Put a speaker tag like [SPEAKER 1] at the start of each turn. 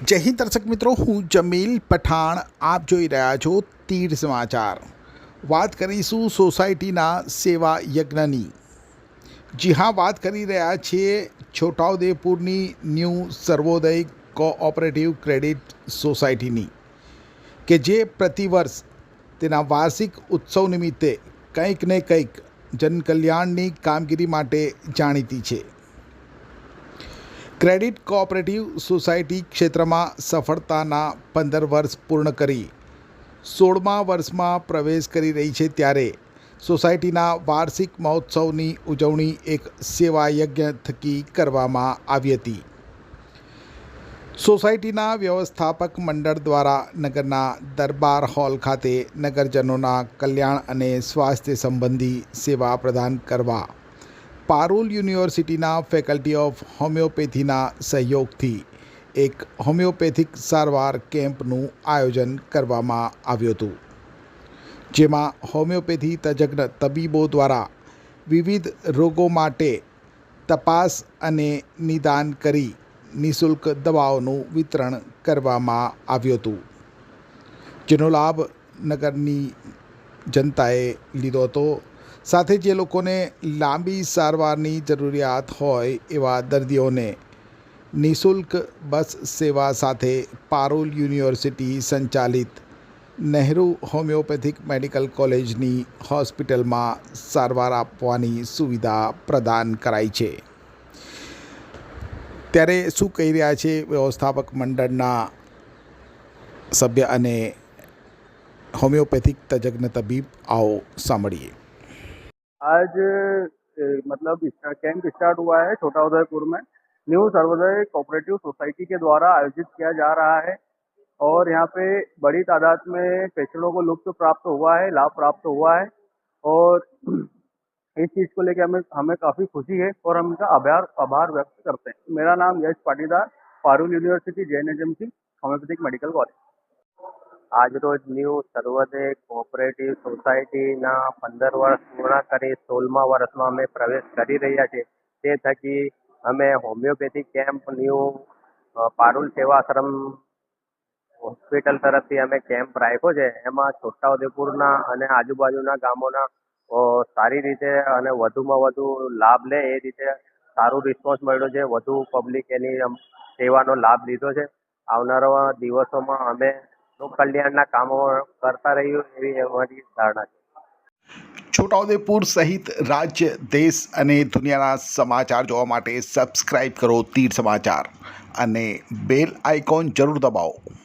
[SPEAKER 1] જય હિન્દ દર્શક મિત્રો, હું જમીલ પઠાણ. આપ જોઈ રહ્યા છો તીર સમાચાર. વાત કરીશું સોસાયટીના સેવા યજ્ઞની. જી હા, વાત કરી રહ્યા છીએ છોટાઉદેપુરની ન્યૂ સર્વોદય કોઓપરેટિવ ક્રેડિટ સોસાયટીની, કે જે પ્રતિવર્ષ તેના વાર્ષિક ઉત્સવ નિમિત્તે કંઈક ને કંઈક જનકલ્યાણની કામગીરી માટે જાણીતી છે. ક્રેડિટ કોઓપરેટિવ સોસાયટી ક્ષેત્રમાં સફળતાના પંદર વર્ષ પૂર્ણ કરી. સોળમા વર્ષમાં પ્રવેશ કરી રહી છે ત્યારે સોસાયટીના વાર્ષિક મહોત્સવની ઉજવણી એક સેવાયજ્ઞ થકી કરવામાં આવી હતી. સોસાયટીના વ્યવસ્થાપક મંડળ દ્વારા નગરના દરબાર હોલ ખાતે નગરજનોના કલ્યાણ અને સ્વાસ્થ્ય સંબંધી સેવા પ્રદાન કરવા પારુલ યુનિવર્સિટીના ફેકલ્ટી ઓફ હોમિયોપેથીના સહયોગથી એક હોમિયોપેથિક સારવાર કેમ્પનું આયોજન કરવામાં આવ્યું હતું, જેમાં હોમિયોપેથી તજજ્ઞ તબીબો દ્વારા વિવિધ રોગો માટે તપાસ અને નિદાન કરી નિઃશુલ્ક દવાઓનું વિતરણ કરવામાં આવ્યું હતું. જેનો લાભ નગરની જનતાએ લીધો હતો. સાથે જે લોકોને લાંબી સારવારની જરૂરિયાત હોય એવા દર્દીઓને નિઃશુલ્ક બસ સેવા સાથે પારુલ યુનિવર્સિટી સંચાલિત નહેરુ હોમિયોપેથિક મેડિકલ કોલેજની હોસ્પિટલમાં સારવાર આપવાની સુવિધા પ્રદાન કરાઈ છે. ત્યારે શું કહી રહ્યા છે વ્યવસ્થાપક મંડળના સભ્ય અને હોમિયોપેથિક તજજ્ઞ તબીબ? આવો સાંભળીએ.
[SPEAKER 2] आज मतलब कैंप स्टार्ट हुआ है छोटा उदयपुर में। न्यू सर्वोदय कोऑपरेटिव सोसाइटी के द्वारा आयोजित किया जा रहा है और यहाँ पे बड़ी तादाद में पेशेंटों को लुत्फ प्राप्त हुआ है, लाभ प्राप्त हुआ है और इस चीज़ को लेकर हमें हमें काफ़ी खुशी है और हम इनका आभार आभार व्यक्त करते हैं। मेरा नाम Yash Patidar, Parul university J N Jain agency, homeopathic medical college. આજરોજ ન્યૂ સર્વોદય કોઓપરેટિવ સોસાયટીના પંદર વર્ષ પૂર્ણ કરી સોળમા વર્ષમાં અમે પ્રવેશ કરી રહ્યા છે તે થકી અમે homeopathy camp, new Parul Sevashram hospital તરફથી અમે કેમ્પ રાખ્યો છે. એમાં છોટાઉદેપુરના અને આજુબાજુના ગામોના સારી રીતે અને વધુમાં વધુ લાભ લે એ રીતે સારું રિસ્પોન્સ મળ્યો છે. વધુ પબ્લિક એની સેવાનો લાભ લીધો છે. આવનારા દિવસોમાં અમે લોક કલ્યાણના કામો કરતા રહ્યું એવી અમારી ધારણા છે.
[SPEAKER 1] છોટાઉદેપુર સહિત રાજ્ય, દેશ અને દુનિયાના સમાચાર જોવા માટે સબસ્ક્રાઇબ કરો તીર સમાચાર અને બેલ આઇકોન જરૂર દબાવો.